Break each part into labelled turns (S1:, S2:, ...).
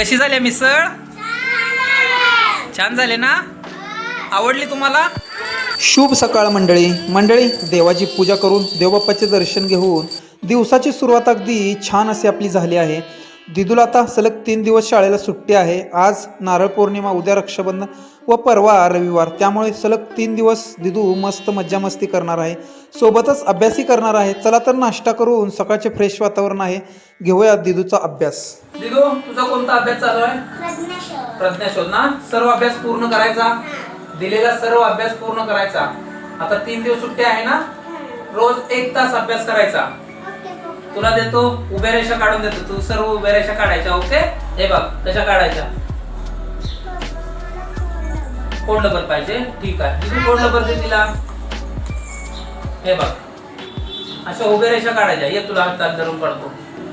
S1: कशी झाली मिसळ? छान झाले ना? आवडली तुम्हाला? शुभ सकाळ मंडळी. मंडळी देवाची पूजा करून देवबाप्पाचे दर्शन घेऊन दिवसाची सुरुवात अगदी छान अशी आपली झाली आहे. दिदूला आता सलग तीन दिवस शाळेला सुट्टी आहे. आज नारळ पौर्णिमा उद्या रक्षाबंधन व परवा रविवार. त्यामुळे सलग तीन दिवस दिदू मस्त मज्जा मस्ती करणार आहे. सोबतच अभ्यासही करणार आहे. चला तर नाश्ता करून सकाळचे फ्रेश वातावरण आहे. घेऊया दिदूचा अभ्यास. दिदू तुझा कोणता अभ्यास चालू आहे? प्रज्ञाशोध ना. सर्व अभ्यास पूर्ण करायचा? दिलेला सर्व अभ्यास पूर्ण करायचा? आता तीन दिवस सुट्टी आहे ना? रोज एक तास अभ्यास करायचा. तुला देतो उभ्या रेषा काढून देतो. तू सर्व उभ्या रेषा काढायच्या ओके? हे बघ कशा काढायच्या? कोड नंबर पाहिजे? ठीक आहे. किती कोड नंबर दे तिला? हे बघ. अशा उभ्या रेषा काढायच्या. ये तुला हातात धरून काढतो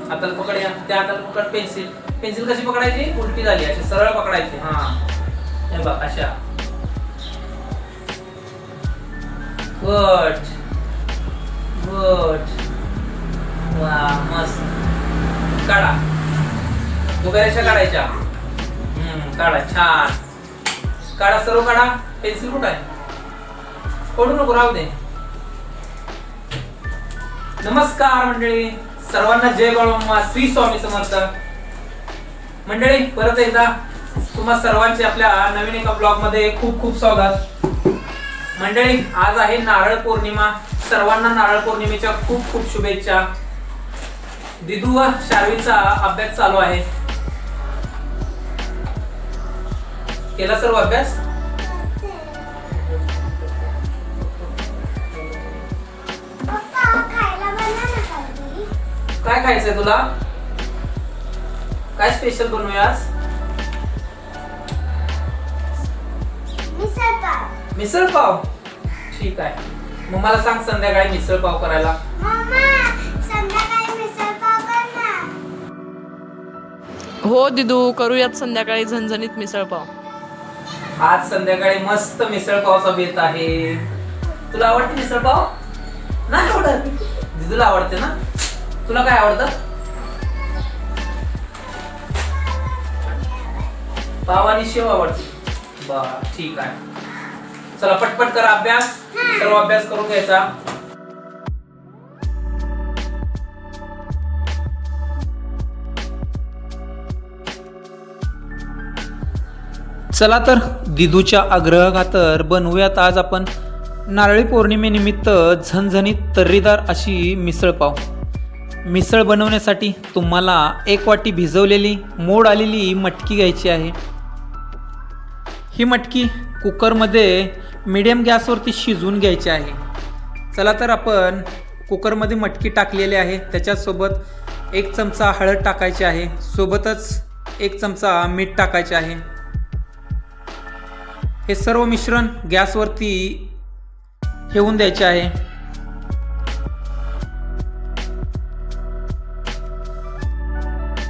S1: हाताला पकड या. त्या हाताला पकड पेन्सिल. पेन्सिल कशी पकडायची? उलटी झाली. अशी सरळ पकडायची. हा. हे बघ अशा. गुड. गुड. वा मस्त. काढा. उभ्या काढायच्या. हम्म काढा छान. काढा सर्व काढा. पेन्सिल कुठं आहे? पडू नको राहू दे. नमस्कार मंडळी. सर्वांना जय बाळम्मा श्री स्वामी समर्थ. मंडळी परत एकदा तुम्हा सर्वांचे आपल्या नवीन एका ब्लॉगमध्ये खूप खूप स्वागत. मंडळी आज आहे नारळ पौर्णिमा. सर्वांना नारळ पौर्णिमेच्या खूप खूप शुभेच्छा. दिदू व शार्वीचा अभ्यास चालू आहे. केला सर्व अभ्यास? काय खायचंय तुला? काय स्पेशल बनवूया आज? मिसळ पाव. ठीक आहे. मग मला सांग संध्याकाळी मिसळ पाव करायला.
S2: हो दिदू करूयात संध्याकाळी झणझणीत मिसळपाव
S1: आज संध्याकाळी मस्त मिसळ पावचा बेत आहे. तुला आवडते मिसळ पाव? नाही आवडत. दिदूला आवडते ना? तुला काय आवडतं? पाव आणि शेव आवडते. बा ठीक आहे. चला पटपट करा अभ्यास. सर्व अभ्यास करून घ्यायचा. चला तर दिदूच्या आग्रहखातर बनवूयात आज आपण. नारळी पौर्णिमेनिमित्त झणझणीत तर्रीदार अशी मिसळ पाव. मिसळ बनवण्यासाठी तुम्हाला एक वाटी भिजवलेली मोड आलेली मटकी घ्यायची आहे. ही मटकी कुकरमध्ये मिडियम गॅसवरती शिजवून घ्यायची आहे. चला तर आपण कुकरमध्ये मटकी टाकलेली आहे. त्याच्यासोबत एक चमचा हळद टाकायची आहे. सोबतच एक चमचा मीठ टाकायचे आहे. हे सर्व मिश्रण गॅसवरती ठेवून द्यायचे आहे.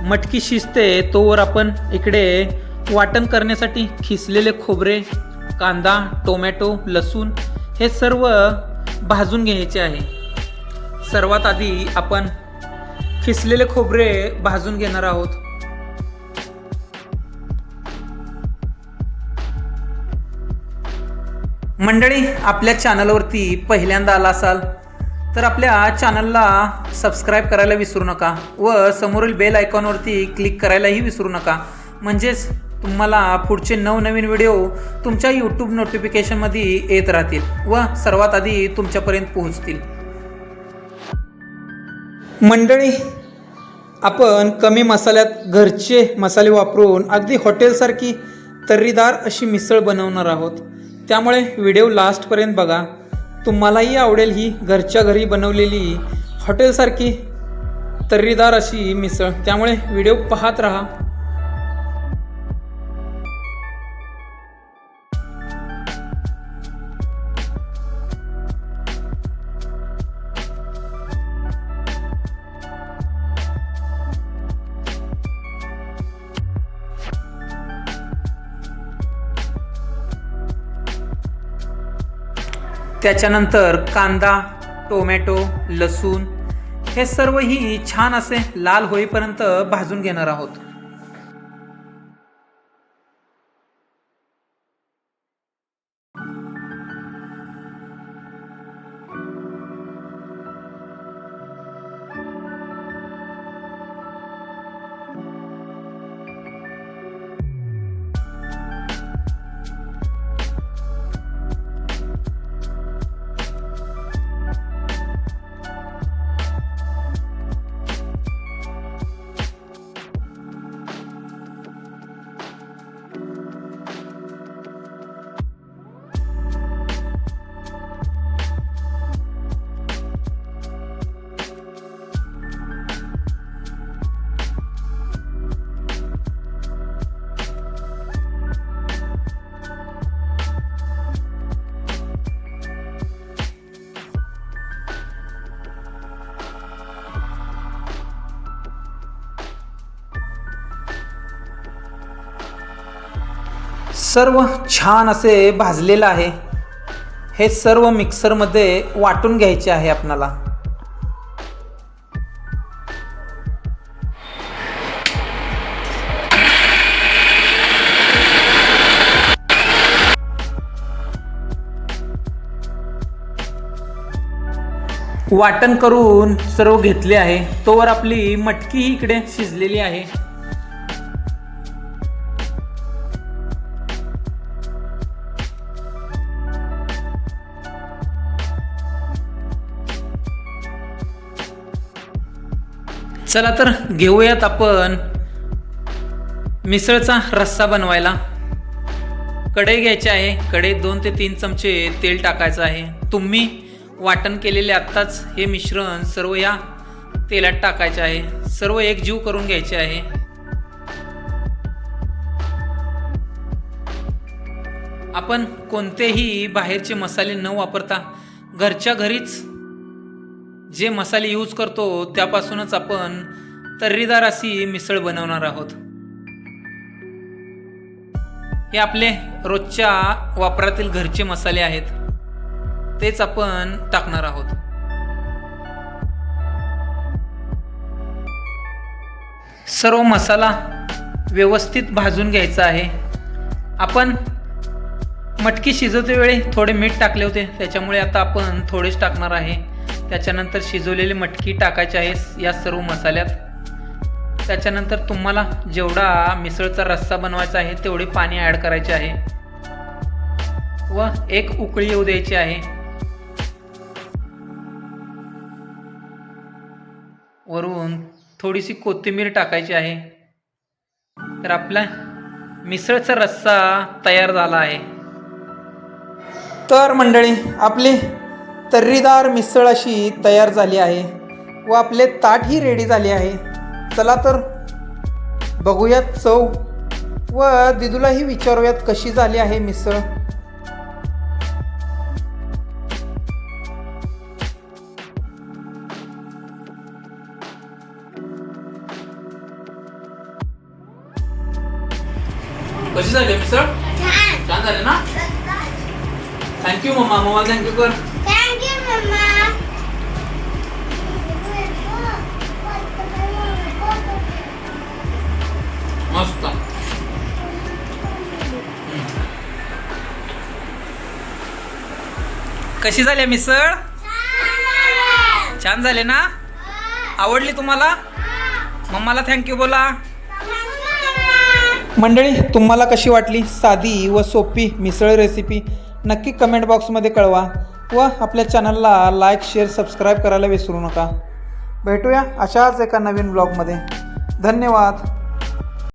S1: मटकी शिजते तोवर आपण इकडे वाटण करण्यासाठी खिसलेले खोबरे कांदा टोमॅटो लसूण हे सर्व भाजून घ्यायचे आहे. सर्वात आधी आपण खिसलेले खोबरे भाजून घेणार आहोत. मंडळी आपल्या चॅनलवरती पहिल्यांदा आला असाल तर आपल्या चॅनलला सबस्क्राईब करायला विसरू नका व समोरील बेल आयकॉनवरती क्लिक करायलाही विसरू नका. म्हणजेच तुम्हाला पुढचे नवनवीन व्हिडिओ तुमच्या यूट्यूब नोटिफिकेशनमध्ये येत राहतील व सर्वात आधी तुमच्यापर्यंत पोहोचतील. मंडळी आपण कमी मसाल्यात घरचे मसाले वापरून अगदी हॉटेलसारखी तर्रीदार अशी मिसळ बनवणार आहोत. त्यामुळे व्हिडिओ लास्टपर्यंत बघा. तुम्हालाही आवडेल ही घरच्या घरी बनवलेली हॉटेलसारखी तर्रीदार अशी मिसळ. त्यामुळे व्हिडिओ पाहत राहा. त्याच्यानंतर कांदा टोमॅटो लसूण हे सर्वही छान असे लाल होईपर्यंत भाजून घेणार आहोत. सर्व छान असे भाजलेलं आहे. हे सर्व मिक्सरमध्ये वाटून घ्यायचे आहे आपणाला. वाटण करून सर्व घेतले आहे. तोवर आपली मटकी इकडे शिजलेली आहे. चला तर घेऊयात आपण मिसळचा रस्सा बनवायला. कढई घ्यायची आहे. कढईत दोन ते तीन चमचे तेल टाकायचं आहे. तुम्ही वाटण केलेले आत्ताच हे मिश्रण सर्व या तेलात टाकायचे आहे. सर्व एकजीव करून घ्यायचे आहे. आपण कोणतेही बाहेरचे मसाले न वापरता घरच्या घरीच जे मसाले यूज करतो त्यापासूनच आपण तर्रीदार अशी मिसळ बनवणार आहोत. हे आपले रोजच्या वापरातील घरचे मसाले आहेत. तेच आपण टाकणार आहोत. सर्व मसाला व्यवस्थित भाजून घ्यायचा आहे. आपण मटकी शिजवते वेळी थोडे मीठ टाकले होते त्याच्यामुळे आता आपण थोडेच टाकणार आहे. त्याच्यानंतर शिजवलेली मटकी टाकायची आहे या सर्व मसाल्यात. त्याच्यानंतर तुम्हाला जेवढा मिसळचा रस्सा बनवायचा आहे तेवढे पाणी ॲड करायचे आहे. व एक उकळी येऊ द्यायची आहे. वरून थोडीशी कोथिंबीर टाकायची आहे. तर आपला मिसळचा रस्सा तयार झाला आहे. तर मंडळी आपली तर्रीदार मिसळ अशी तयार झाली आहे व आपले ताटही रेडी झाले आहे. चला तर बघूयात चव. व दिदूलाही विचारूयात कशी झाली आहे मिसळ. कशी झाली मिसळ? छान. झाली ना? Thank you mamma. मम्मा थँक्यू कर. कशी झाली मिसळ छान झाले ना? आवडली तुम्हाला? मम्माला थँक्यू बोला. मंडळी तुम्हाला कशी वाटली? साधी व सोपी मिसळ रेसिपी नक्की कमेंट बॉक्समध्ये कळवा. व आपल्या चॅनलला लाईक शेअर सबस्क्राईब करायला विसरू नका. भेटूया अशाच एका नवीन ब्लॉगमध्ये धन्यवाद.